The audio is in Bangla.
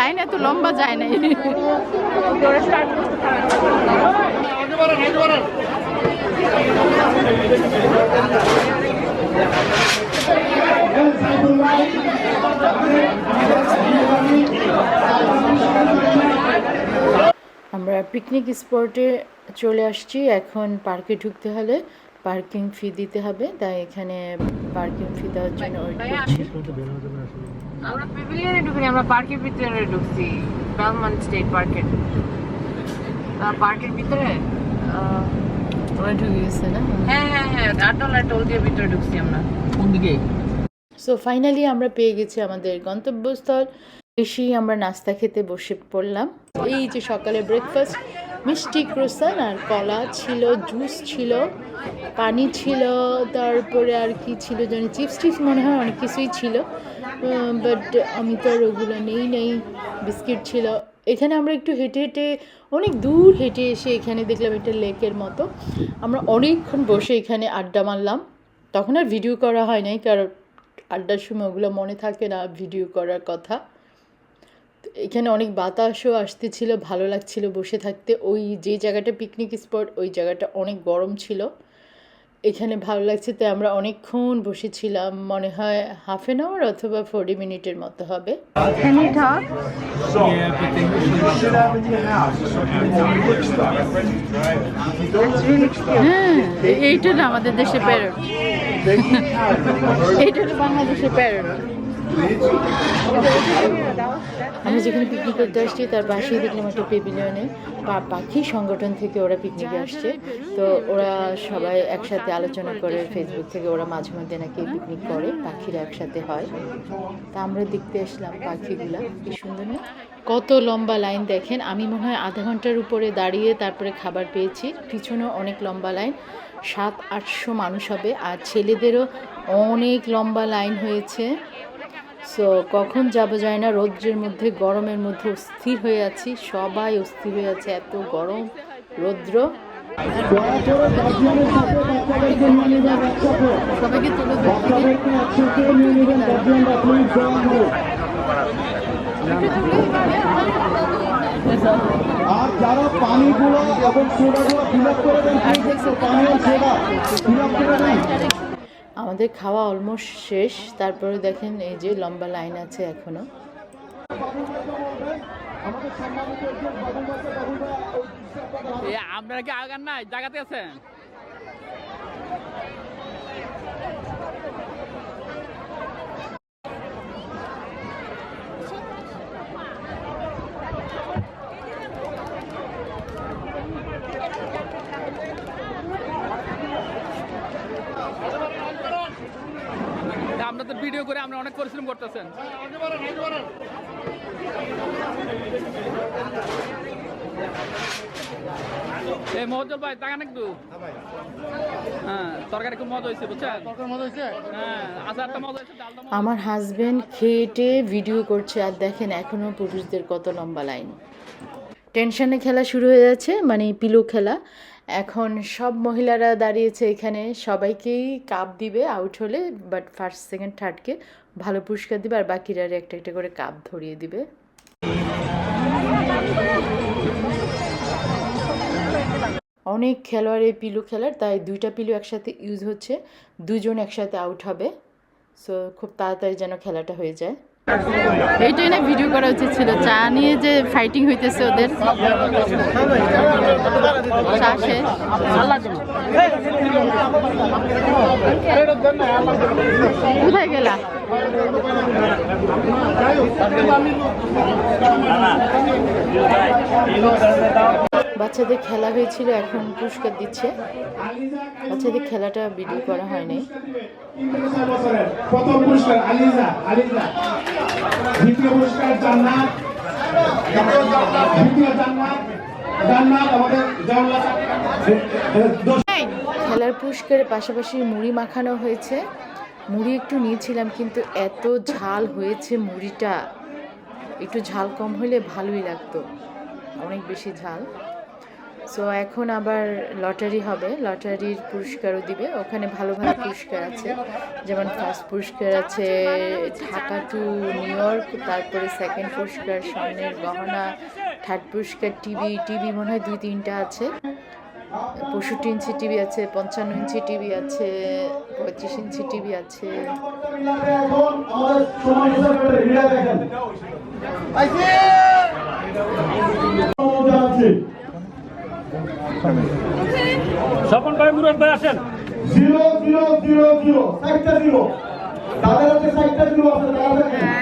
লাইন এত লম্বা যায় নাই। আমরা পিকনিক স্পটে চলে আসছি এখন পার্কে ঢুকতে হলে। পার্কিং ফি দিতে হবে তাই এখানে পার্কিং ফি দেওয়ার জন্য আমরা প্যাভিলিয়নে ঢুকিনি আমরা পার্কের ভিতরে ঢুকছি বেলমন স্টেট পার্কের পার্কের ভিতরে? আহ, ওরা ঢুকে গেছে না? হ্যাঁ হ্যাঁ হ্যাঁ আট ডলার টোল দিয়ে ভিতরে ঢুকছি আমরা। কোন দিকে? সো ফাইনালি আমরা পেয়ে গেছি আমাদের গন্তব্যস্থল। বেশি আমরা নাস্তা খেতে বসে পড়লাম। এই যে সকালে ব্রেকফাস্ট মিষ্টি ক্রোসান আর কলা ছিল, জুস ছিল, পানি ছিল, তারপরে আর কি ছিল জানি, চিপস টিপস মনে হয় অনেক কিছুই ছিল। বাট আমি তো আর ওগুলো নেই নেই, বিস্কিট ছিল। এখানে আমরা একটু হেঁটে হেঁটে, অনেক দূর হেঁটে এসে এখানে দেখলাম একটা লেকের মতো। আমরা অনেকক্ষণ বসে এখানে আড্ডা মারলাম। তখন আর ভিডিও করা হয় নাই, কারণ আড্ডার সময় ওগুলো মনে থাকে না ভিডিও করার কথা। এখানে অনেক বাতাসও আসতেছিল ভালো লাগছিল বসে থাকতে। ওই যে জায়গাটা পিকনিক স্পট ওই জায়গাটা অনেক গরম ছিল। এখানে ভালো লাগছে তাই আমরা অনেকক্ষণ বসেছিলাম। মনে হয় হাফ অ্যান আওয়ার অথবা ফোর্টি মিনিটের মতো হবে। হ্যাঁ এইটা না আমাদের দেশে প্যারট এইটা হলো বাংলাদেশের প্যারট আমরা যেখানে পিকনিক করতে আসছি, তার পাশেই দেখলাম একটা পেভিলিয়নে পা- পাখি সংগঠন থেকে ওরা পিকনিকে আসছে। তো ওরা সবাই একসাথে আলোচনা করে ফেসবুক থেকে ওরা মাঝে মধ্যে নাকি পিকনিক করে, পাখিরা একসাথে হয়। তা আমরা দেখতে আসলাম পাখিগুলা, কি সুন্দর না? কত লম্বা লাইন দেখেন। আমি মনে হয় আধা ঘণ্টার উপরে দাঁড়িয়ে তারপরে খাবার পেয়েছি। পিছনেও অনেক লম্বা লাইন সাত, আটশো মানুষ হবে। আর ছেলেদেরও অনেক লম্বা লাইন হয়েছে। সো কখন যাব যায় না? রৌদ্রের মধ্যে গরমের মধ্যে অস্থির হয়ে আছি। সবাই অস্থির হয়ে আছে। এত গরম। রৌদ্র। সবাইকে তুলে আর যারা পানিগুলো এবং সোডাগুলো ফিল আপ করে দেন পানি সোডা ফিল আপ করে দেন। আমাদের খাওয়া অলমোস্ট শেষ। তারপরে দেখেন এই যে লম্বা লাইন আছে এখনও। এ, আপনারা কি আগান নাই? জায়গাতে আছেন? তা ভিডিও করে আমরা অনেক পরিশ্রম করতেছেন। এই মহজল ভাই, তাকান একটু। হ্যাঁ তরকারি খুব মজা হয়েছে, বুঝছেন? হ্যাঁ আচারটা মজা হয়েছে আমার হাজবেন্ড খেয়েটে ভিডিও করছে, আর দেখেন এখনও পুরুষদের কত লম্বা লাইন টেনশনে খেলা শুরু হয়ে যাচ্ছে মানে পিলো খেলা। এখন সব মহিলারা দাঁড়িয়েছে এখানে। সবাইকেই কাপ দিবে আউট হলে বাট ফার্স্ট সেকেন্ড থার্ডকে ভালো পুরস্কার দিবে আর বাকিরা একটা একটা করে কাপ ধরিয়ে দিবে। অনেক খেলোয়াড় এই পিলু খেলার, তাই দুইটা পিলু একসাথে ইউজ হচ্ছে। দুজন একসাথে আউট হবে। সো খুব তাড়াতাড়ি যেন খেলাটা হয়ে যায়। এইটাই না ভিডিও করা উচিত ছিল, চা নিয়ে যে ফাইটিং হইতেছে ওদের চা শেষ। কোথায় গেলা বাচ্চাদের খেলা হয়েছিল এখন পুরস্কার দিচ্ছে। বাচ্চাদের খেলাটা ভিডিও করা হয়নি প্রথম পুরস্কার আলিজা আলিজা। দ্বিতীয় পুরস্কার জান্নাত। দ্বিতীয় জান্নাত জান্নাত আমাদের খেলার পুরস্কারের পাশাপাশি মুড়ি মাখানো হয়েছে। মুড়ি একটু নিয়েছিলাম কিন্তু এত ঝাল হয়েছে মুড়িটা। একটু ঝাল কম হলে ভালোই লাগতো। অনেক বেশি ঝাল। সো এখন আবার লটারি হবে। লটারির পুরস্কারও দিবে। ওখানে ভালো ভালো পুরস্কার আছে। যেমন ফার্স্ট পুরস্কার আছে ঢাকা টু নিউ ইয়র্ক তারপরে সেকেন্ড পুরস্কার স্বর্ণের গহনা থার্ড পুরস্কার টিভি টিভি মনে হয় দুই তিনটা আছে। পঁয়ষট্টি ইঞ্চি টিভি আছে, পঞ্চান্ন ইঞ্চি টিভি আছে, পঁয়ত্রিশ ইঞ্চি টিভি আছে সময় হিসাবে রিলা দেখেন জানাচ্ছি স্বপন ভাই মুরাদ ভাই আসেন। জিরো জিরো জিরো জিরো সাইটটা জিরো। তাদের হাতে সাইটটা জিরো আছে তারা